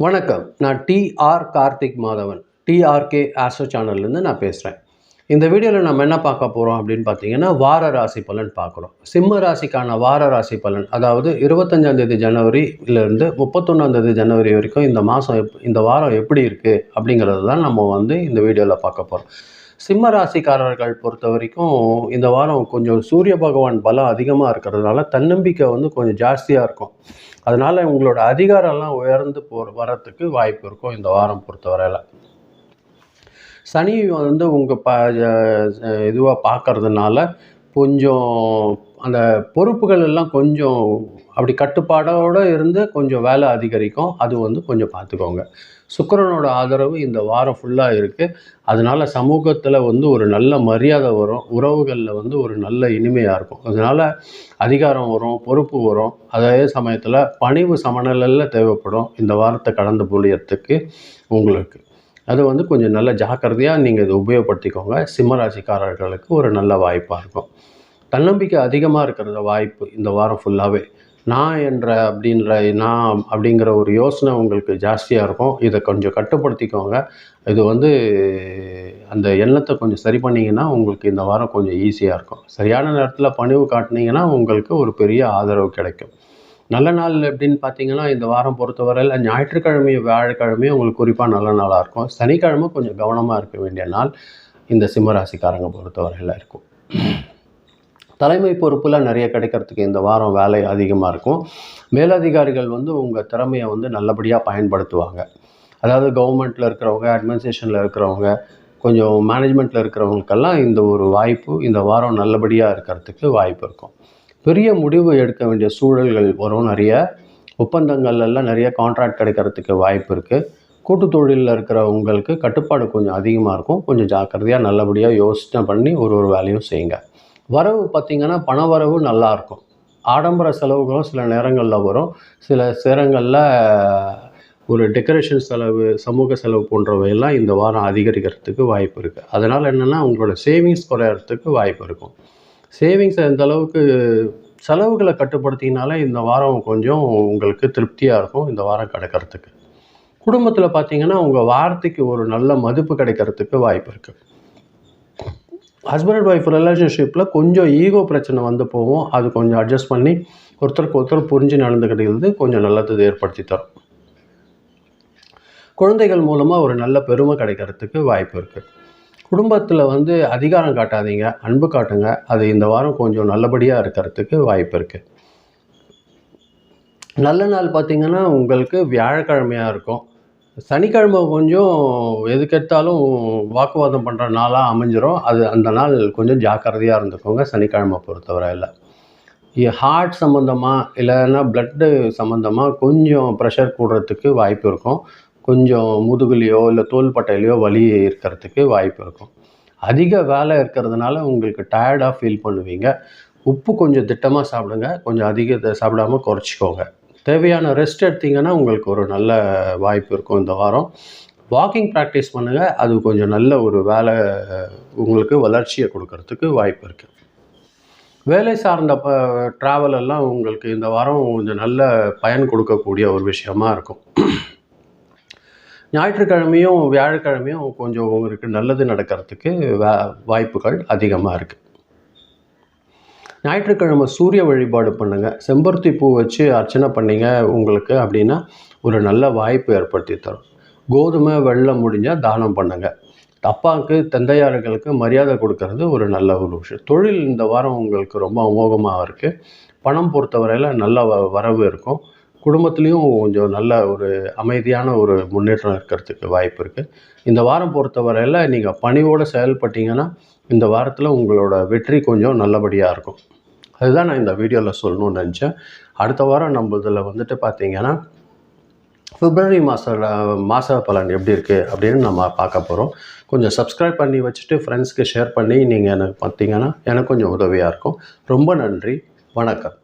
வணக்கம். நான் TR Karthik Madhavan. TRK Astro சேனல்லேருந்து நான் பேசுகிறேன் இந்த வீடியோவில் நம்ம என்ன பார்க்க போகிறோம் அப்படின்னு பார்த்தீங்கன்னா வார ராசி பலன் பார்க்குறோம். சிம்ம ராசிக்கான வார ராசி பலன் அதாவது இருபத்தஞ்சாந்தேதி ஜனவரியிலேருந்து முப்பத்தொன்னாந்தேதி ஜனவரி வரைக்கும் இந்த மாதம் எப் இந்த வாரம் எப்படி இருக்குது அப்படிங்கிறது தான் நம்ம வந்து இந்த வீடியோவில் பார்க்க போகிறோம் சிம்ம ராசிக்காரர்கள் பொறுத்த வரைக்கும் இந்த வாரம் கொஞ்சம் சூரிய பகவான் பலம் அதிகமாக இருக்கிறதுனால தன்னம்பிக்கை வந்து கொஞ்சம் ஜாஸ்தியாக இருக்கும். அதனால் உங்களோட அதிகாரம்லாம் உயர்ந்து போகிற வரத்துக்கு வாய்ப்பு இருக்கும் இந்த வாரம் பொறுத்தவரையில். சனி வந்து உங்கள் ப இதுவாக பார்க்கறதுனால கொஞ்சம் அந்த பொறுப்புகள் எல்லாம் கொஞ்சம் அப்படி கட்டுப்பாடோடு இருந்து கொஞ்சம் வேலை அதிகரிக்கும். அது வந்து கொஞ்சம் பார்த்துக்கோங்க. சுக்கரனோட ஆதரவு இந்த வாரம் ஃபுல்லாக இருக்குது அதனால் சமூகத்தில் வந்து ஒரு நல்ல மரியாதை வரும். உறவுகளில் வந்து ஒரு நல்ல இனிமையாக இருக்கும். அதனால் அதிகாரம் வரும் பொறுப்பு வரும். அதே சமயத்தில் பணிவு சமநிலையில் தேவைப்படும். இந்த வாரத்தை கடந்து புளியறதுக்கு உங்களுக்கு. அது வந்து கொஞ்சம் நல்ல ஜாக்கிரதையாக நீங்கள் இதை உபயோகப்படுத்திக்கோங்க. சிம்மராசிக்காரர்களுக்கு ஒரு நல்ல வாய்ப்பாக இருக்கும். தன்னம்பிக்கை அதிகமாக இருக்கிற வாய்ப்பு இந்த வாரம் ஃபுல்லாகவே நான் என்ற அப்படின்ற நான் அப்படிங்கிற ஒரு யோசனை உங்களுக்கு ஜாஸ்தியாக இருக்கும். இதை கொஞ்சம் கட்டுப்படுத்திக்கோங்க. இது வந்து அந்த எண்ணத்தை கொஞ்சம் சரி பண்ணிங்கன்னா உங்களுக்கு இந்த வாரம் கொஞ்சம் ஈஸியாக இருக்கும். சரியான நேரத்தில் பணிவு காட்டினீங்கன்னா உங்களுக்கு ஒரு பெரிய ஆதரவு கிடைக்கும். நல்ல நாள் அப்படின்னு பார்த்தீங்கன்னா இந்த வாரம் பொறுத்தவரையில் ஞாயிற்றுக்கிழமையும் வியாழக்கிழமையும் உங்களுக்கு குறிப்பாக நல்ல நாளாக இருக்கும். சனிக்கிழமை கொஞ்சம் கவனமாக இருக்க வேண்டிய நாள் இந்த சிம்மராசிக்காரங்க பொறுத்தவரையில் இருக்கும். தலைமை பொறுப்பில் நிறைய கிடைக்கிறதுக்கு இந்த வாரம் வேலை அதிகமாக இருக்கும். மேலதிகாரிகள் வந்து உங்கள் திறமையை வந்து நல்லபடியாக பயன்படுத்துவாங்க. அதாவது கவர்மெண்ட்டில் இருக்கிறவங்க அட்மினிஸ்ட்ரேஷனில் இருக்கிறவங்க கொஞ்சம் மேனேஜ்மெண்ட்டில் இருக்கிறவங்களுக்கெல்லாம் இந்த ஒரு வாய்ப்பு இந்த வாரம் நல்லபடியாக இருக்கிறதுக்கு வாய்ப்பு இருக்கும். பெரிய முடிவு எடுக்க வேண்டிய சூழல்கள் வரும் நிறைய. ஒப்பந்தங்கள்லாம் நிறைய கான்ட்ராக்ட் கிடைக்கிறதுக்கு வாய்ப்பு இருக்குது கூட்டு தொழிலில் இருக்கிறவங்களுக்கு கட்டுப்பாடு கொஞ்சம் அதிகமாக இருக்கும். கொஞ்சம் ஜாக்கிரதையாக நல்லபடியாக யோசனை பண்ணி ஒரு ஒரு வேலையும் செய்யுங்க. வரவு பார்த்திங்கன்னா பண வரவு நல்லாயிருக்கும். ஆடம்பர செலவுகளும் சில நேரங்களில் வரும். சில நேரங்களில் ஒரு டெக்கரேஷன் செலவு சமூக செலவு போன்றவையெல்லாம் இந்த வாரம் அதிகரிக்கிறதுக்கு வாய்ப்பு இருக்குது அதனால் என்னென்னா உங்களோட சேவிங்ஸ் குறையறதுக்கு வாய்ப்பு இருக்கும். சேவிங்ஸ் அந்த அளவுக்கு செலவுகளை கட்டுப்படுத்தினாலே இந்த வாரம் கொஞ்சம் உங்களுக்கு திருப்தியாக இருக்கும் இந்த வாரம் கிடக்கிறதுக்கு. குடும்பத்தில் பார்த்தீங்கன்னா உங்கள் வார்த்தைக்கு ஒரு நல்ல மதிப்பு கிடைக்கிறதுக்கு வாய்ப்பு இருக்குது ஹஸ்பண்ட் அண்ட் ஒய்ஃப் ரிலேஷன்ஷிப்பில் கொஞ்சம் ஈகோ பிரச்சனை வந்து போகும். அது கொஞ்சம் அட்ஜஸ்ட் பண்ணி ஒருத்தருக்கு ஒருத்தர் புரிஞ்சு நடந்துக்கிட்டது கொஞ்சம் நல்லது ஏற்படுத்தி தரும். குழந்தைகள் மூலமாக ஒரு நல்ல பெருமை கிடைக்கிறதுக்கு வாய்ப்பு இருக்குது குடும்பத்தில் வந்து அதிகாரம் காட்டாதீங்க அன்பு காட்டுங்க. அது இந்த வாரம் கொஞ்சம் நல்லபடியாக இருக்கிறதுக்கு வாய்ப்பு இருக்குது நல்ல நாள் பார்த்திங்கன்னா உங்களுக்கு வியாழக்கிழமையாக இருக்கும். சனிக்கிழமை கொஞ்சம் எதுக்கெடுத்தாலும் வாக்குவாதம் பண்ணுற நாளாக அமைஞ்சிரும். அது அந்த நாள் கொஞ்சம் ஜாக்கிரதையாக இருந்துக்கோங்க சனிக்கிழமை பொறுத்தவரையில். ஹார்ட் சம்மந்தமாக இல்லைன்னா பிளட்டு சம்மந்தமாக கொஞ்சம் ப்ரெஷர் கூடுறதுக்கு வாய்ப்பு இருக்கும். கொஞ்சம் முதுகுலையோ இல்லை தோள்பட்டையிலையோ வலி இருக்கிறதுக்கு வாய்ப்பு இருக்கும். அதிக வேலை இருக்கிறதுனால உங்களுக்கு டயர்டாக ஃபீல் பண்ணுவீங்க. உப்பு கொஞ்சம் திட்டமாக சாப்பிடுங்க. கொஞ்சம் அதிக சாப்பிடாமல் குறைச்சிக்கோங்க. தேவையான ரெஸ்ட் எடுத்திங்கன்னா உங்களுக்கு ஒரு நல்ல வாய்ப்பு இருக்கும் இந்த வாரம். வாக்கிங் ப்ராக்டிஸ் பண்ணுங்கள் அது கொஞ்சம் நல்ல ஒரு வேலை உங்களுக்கு வளர்ச்சியை கொடுக்கறதுக்கு வாய்ப்பு இருக்குது வேலை சார்ந்த ப ட்ராவல் எல்லாம் உங்களுக்கு இந்த வாரம் கொஞ்சம் நல்ல பயன் கொடுக்கக்கூடிய ஒரு விஷயமா இருக்கும். ஞாயிற்றுக்கிழமையும் வியாழக்கிழமையும் கொஞ்சம் உங்களுக்கு நல்லது நடக்கிறதுக்கு வா வாய்ப்புகள் அதிகமாக இருக்குது ஞாயிற்றுக்கிழமை சூரிய வழிபாடு பண்ணுங்கள் செம்பருத்தி பூ வச்சு அர்ச்சனை பண்ணிங்க உங்களுக்கு அப்படின்னா ஒரு நல்ல வாய்ப்பு ஏற்படுத்தி தரும். கோதுமை வெள்ளம் முடிஞ்சால் தானம் பண்ணுங்கள் அப்பாவுக்கு தந்தையார்களுக்கு மரியாதை கொடுக்கறது ஒரு நல்ல ஒரு விஷயம். தொழில் இந்த வாரம் உங்களுக்கு ரொம்ப அமோகமாக இருக்குது பணம் பொறுத்தவரையில் நல்ல வ வரவு இருக்கும். குடும்பத்துலேயும் கொஞ்சம் நல்ல ஒரு அமைதியான ஒரு முன்னேற்றம் இருக்கிறதுக்கு வாய்ப்பு இருக்குது இந்த வாரம் பொறுத்தவரையில் நீங்கள் பணியோடு செயல்பட்டீங்கன்னா இந்த வாரத்தில் உங்களோட வெற்றி கொஞ்சம் நல்லபடியாக இருக்கும். அதுதான் நான் இந்த வீடியோவில் சொல்லணும்னு நினச்சேன். அடுத்த வாரம் நம்ம இதில் வந்துட்டு பார்த்தீங்கன்னா பிப்ரவரி மாத மாத பலன் எப்படி இருக்குது அப்படின்னு நம்ம பார்க்க போகிறோம் கொஞ்சம் சப்ஸ்கிரைப் பண்ணி வச்சுட்டு ஃப்ரெண்ட்ஸ்க்கு ஷேர் பண்ணி நீங்கள் எனக்கு பார்த்தீங்கன்னா எனக்கு கொஞ்சம் உதவியாக இருக்கும். ரொம்ப நன்றி. வணக்கம்.